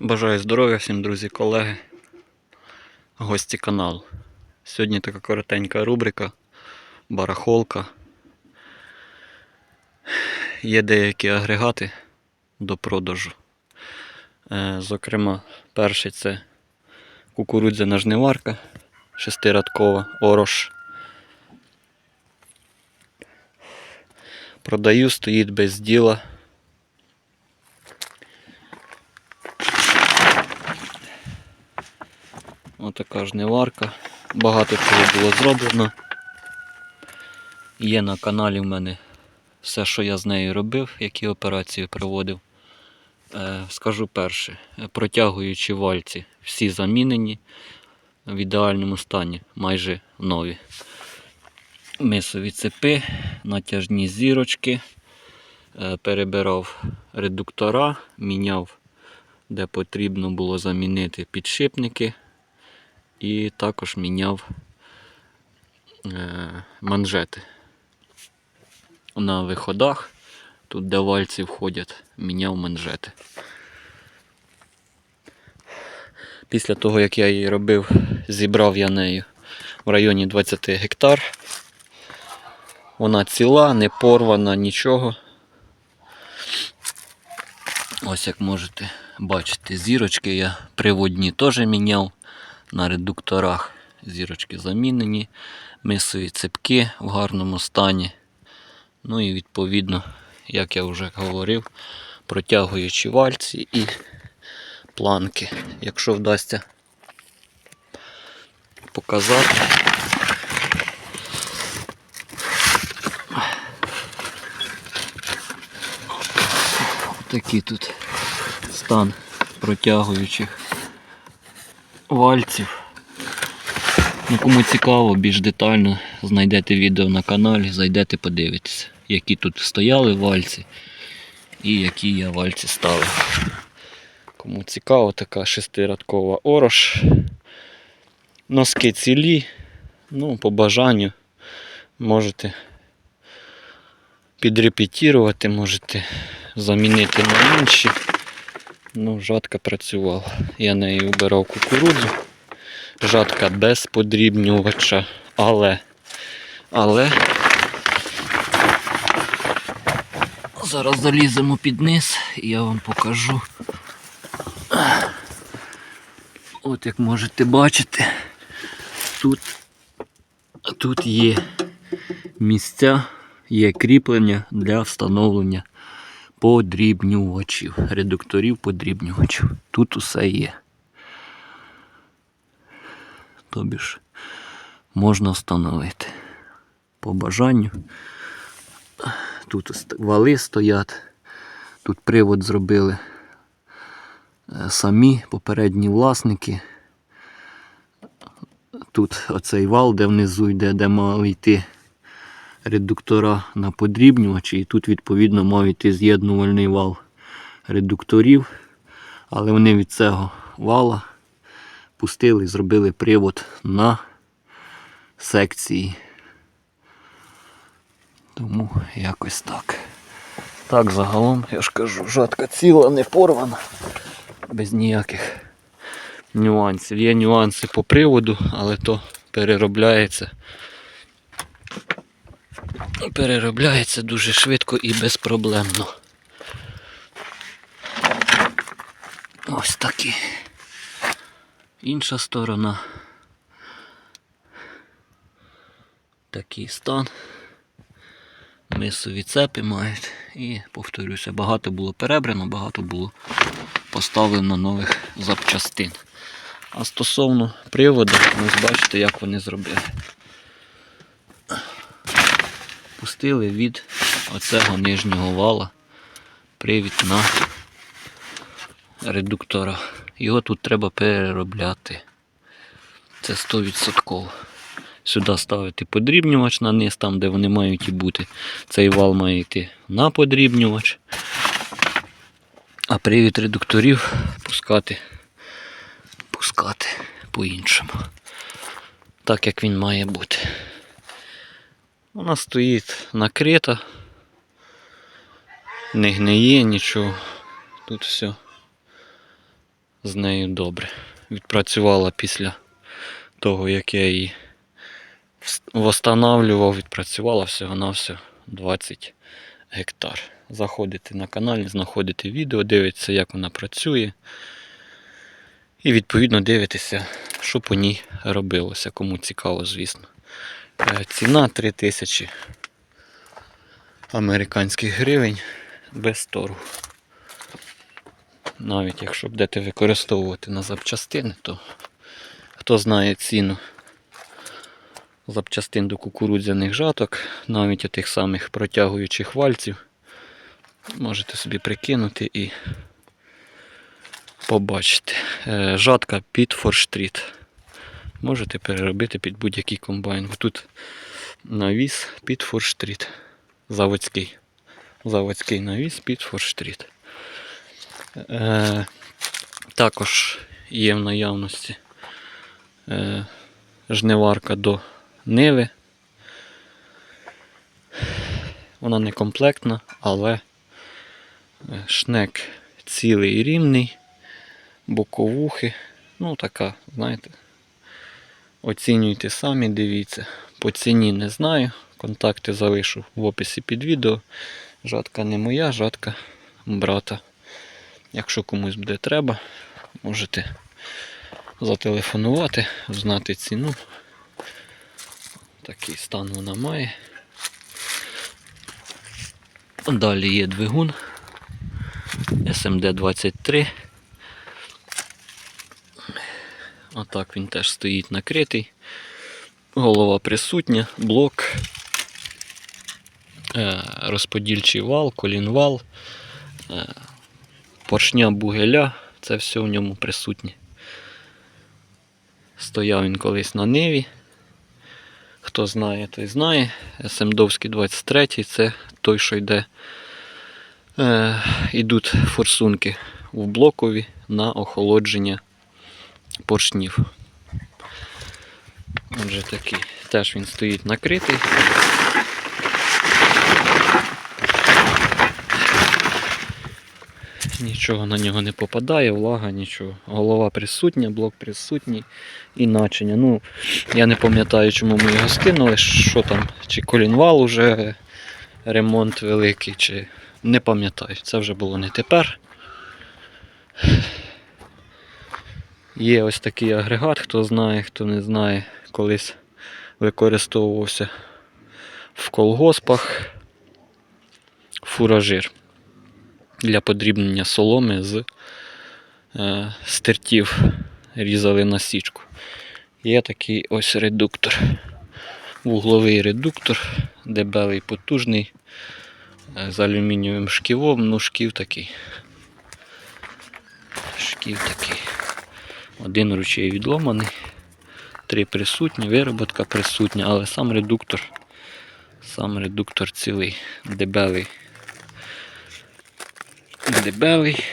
Бажаю здоров'я всім, друзі, колеги, гості каналу. Сьогодні така коротенька рубрика, барахолка. Є деякі агрегати до продажу. Е, Зокрема, перший це кукурудзяна жниварка шестирадкова, орош. Продаю, стоїть без діла. Отака жниварка. Багато чого було зроблено. Є на каналі в мене все, що я з нею робив, які операції проводив. Е, скажу перше, протягуючі вальці всі замінені в ідеальному стані, майже нові. Мисові цепи, натяжні зірочки, е, перебирав редуктора, міняв, де потрібно було замінити підшипники і також міняв е, манжети на виходах. Тут де вальці входять, міняв манжети. Після того, як я її робив, зібрав я нею в районі 20 гектар. Вона ціла, не порвана, нічого. Ось як можете бачити, зірочки я приводні теж міняв на редукторах. Зірочки замінені, мисові цепки в гарному стані. Ну і відповідно, як я вже говорив, протягуючі вальці і планки. Якщо вдасться показати. Такий тут стан протягуючих вальців. Ну, кому цікаво, більш детально знайдете відео на каналі, зайдете подивитися, які тут стояли вальці і які я вальці ставив. Кому цікаво, така шестирадкова орош. Носки цілі, ну, по бажанню можете підрепетірувати, можете замінити на інші. Ну, жатка працювала. Я нею убирав кукурудзу. Жатка без подрібнювача, але, але зараз заліземо під низ і я вам покажу. От як можете бачити, тут, тут є місця, є кріплення для встановлення подрібнювачів, редукторів подрібнювачів. Тут усе є. Тобі ж можна встановити по бажанню. Тут вали стоять, тут привод зробили е, самі попередні власники. Тут оцей вал, де внизу йде, де мали йти редуктора на подрібнювачі, і тут відповідно мав йти з'єднувальний вал редукторів, але вони від цього вала пустили і зробили привод на секції. Тому якось так. Так, загалом, я ж кажу, жатка ціла, не порвана, без ніяких нюансів. Є нюанси по приводу, але то переробляється. Переробляється дуже швидко і безпроблемно. Ось такі. Інша сторона. Такий стан. Мисові цепи мають. І повторюся, багато було перебрано, багато було поставлено нових запчастин. А стосовно приводу, ось бачите, як вони зробили. Пустили від оцього нижнього вала привід на редуктора. Його тут треба переробляти. Це 100%. Сюди ставити подрібнювач на низ, там де вони мають і бути. Цей вал має йти на подрібнювач. А привід редукторів пускати, пускати по-іншому. Так як він має бути. Вона стоїть накрита, не гниє нічого. Тут все з нею добре. Відпрацювала після того, як я її восстанавлював, відпрацювала всього-навсього 20 гектар. Заходите на канал, знаходите відео, дивитеся, як вона працює. І відповідно дивитеся, що по ній робилося, кому цікаво, звісно. Е, Ціна 3000 американських гривень без торгу. Навіть якщо будете використовувати на запчастини, то хто знає ціну запчастин до кукурудзяних жаток, навіть тих самих протягуючих вальців, можете собі прикинути і побачити. Е, Жатка під форштріт. Можете переробити під будь-який комбайн. Тут навіс під форштріт. Заводський. Заводський навіс під форштріт. Е, також є в наявності е, жниварка до ниви. Вона не комплектна, але е, шнек цілий і рівний, боковухи. Ну, така, знаєте, оцінюйте самі, дивіться. По ціні не знаю. Контакти залишу в описі під відео. Жатка не моя, жатка брата. Якщо комусь буде треба, можете зателефонувати, знати ціну. Такий стан вона має. Далі є двигун SMD23. Отак він теж стоїть накритий. Голова присутня, блок, е, розподільчий вал, колінвал, е, поршня бугеля, це все в ньому присутнє. Стояв він колись на ниві. Хто знає, той знає. СМДовський 23 це той, що йде. Е, ідуть форсунки в блокові на охолодження поршнів. Отже такий. Теж він стоїть накритий. Нічого на нього не попадає, влага, нічого. Голова присутня, блок присутній і начиня. Ну, я не пам'ятаю, чому ми його скинули, що там, чи колінвал уже ремонт великий, чи не пам'ятаю. Це вже було не тепер. Є ось такий агрегат, хто знає, хто не знає, колись використовувався в колгоспах фуражир для подрібнення соломи з е, стертів різали на січку. Є такий ось редуктор. Вугловий редуктор, дебелий потужний, е, з алюмінієвим шківом, ну шків такий. Шків такий. Один ручей відломаний, три присутні, вироботка присутня, але сам редуктор, сам редуктор цілий, дебелий. Дебелий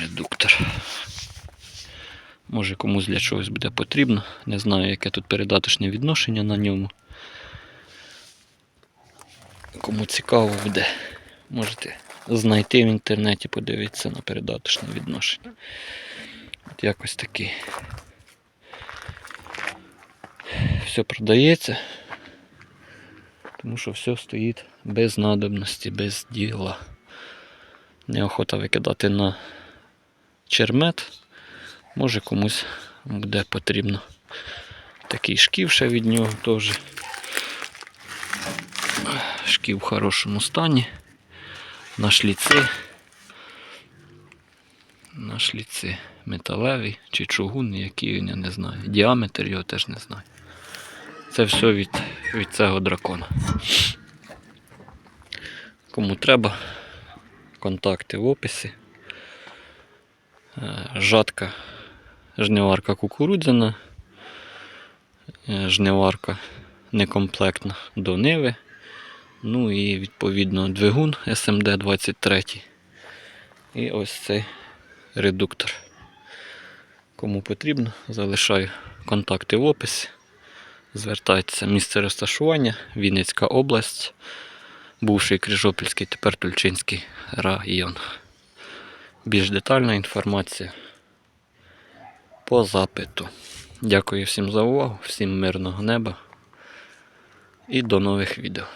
редуктор. Може комусь для чогось буде потрібно. Не знаю, яке тут передаточне відношення на ньому. Кому цікаво буде, можете знайти в інтернеті, подивитися на передаточне відношення. От якось такий. Все продається, тому що все стоїть без надобності, без діла. Неохота викидати на чермет. Може комусь буде потрібно. Такий шків ще від нього теж. Шків в хорошому стані. На шліці. На шліці металевий чи чугунний, який він, я не знаю. Діаметр його теж не знаю. Це все від, від цього дракона. Кому треба, контакти в описі. Е, Жатка, жниварка кукурудзяна, е, жниварка некомплектна до ниви. Ну і відповідно двигун SMD 23. І ось цей редуктор. Кому потрібно, залишаю контакти в описі. Звертайтеся місце розташування, Вінницька область, бувший Крижопільський, тепер Тульчинський район. більш детальна інформація по запиту. Дякую всім за увагу, всім мирного неба і до нових відео.